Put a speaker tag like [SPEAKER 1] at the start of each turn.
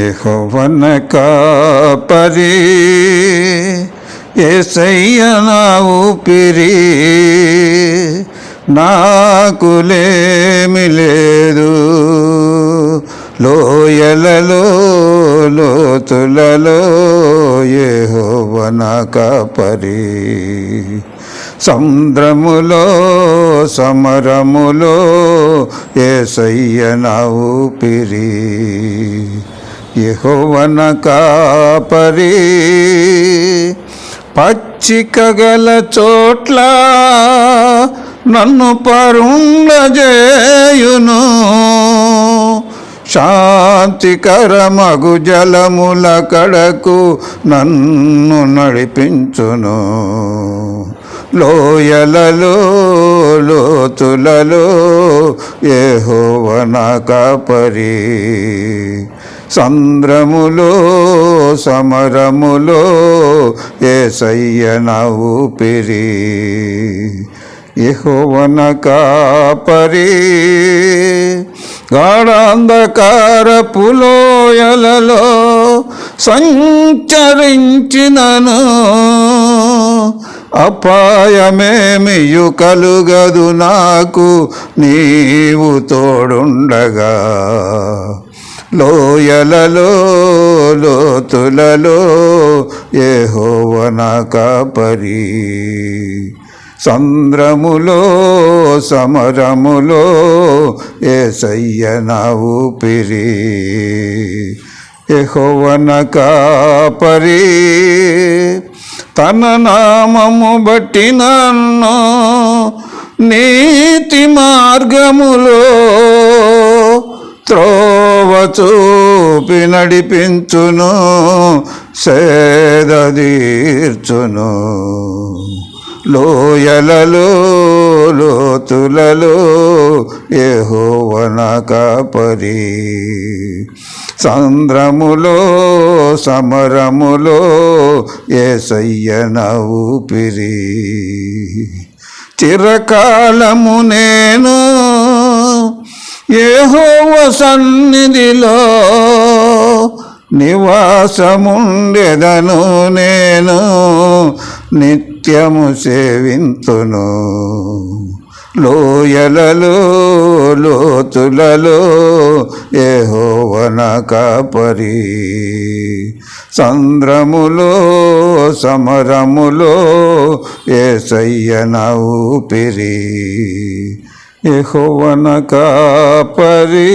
[SPEAKER 1] యహోవన కాపరి ఏసయ్య నా ఊపిరి నాకులేమి లేదు. లోయలలో లోతులలో యెహోవన కాపరి సముద్రములో సమరములో ఏ సయ్య నా ఊపిరి యహోవన కాపరి. పచ్చిక గల చోట్ల నన్ను పరుండజేయును. శాంతికరమగు జలముల కడకు నన్ను నడిపించును. లోయలలో లోతులలో ఏహోవన కాపరి. సంద్రములో సమరములో ఏసయ్య నా ఊపిరి యెహోవన కాపరి. గాఢాంధకారపులోయలలో సంచరించినను. అపాయమేమియు కలుగదు నాకు నీవు తోడుండగా. లోయలలో లోతులలో ఏహోవన కాపరి సంద్రములో సమరములో ఏ నా ఊపిరి యెహోవన కాపరి తన నామము బట్టి నన్ను నీతి మార్గములో త్రో చూపి నడిపించును సేదీర్చును లోయలలో లోతులలో ఏహోవన పరి. సంద్రములో సమరములో ఏసయ్య నా ఊపిరి చిరకాలము నేను ఏహోవ సన్నిధిలో నివాసముండెదను నేను నిత్యము సేవింతును. లోయలలో లోతులలో ఏహోవన కాపరి. సంద్రములో సమరములో ఏ సయ్యన ఊపిరి. యెహోవన కాపరి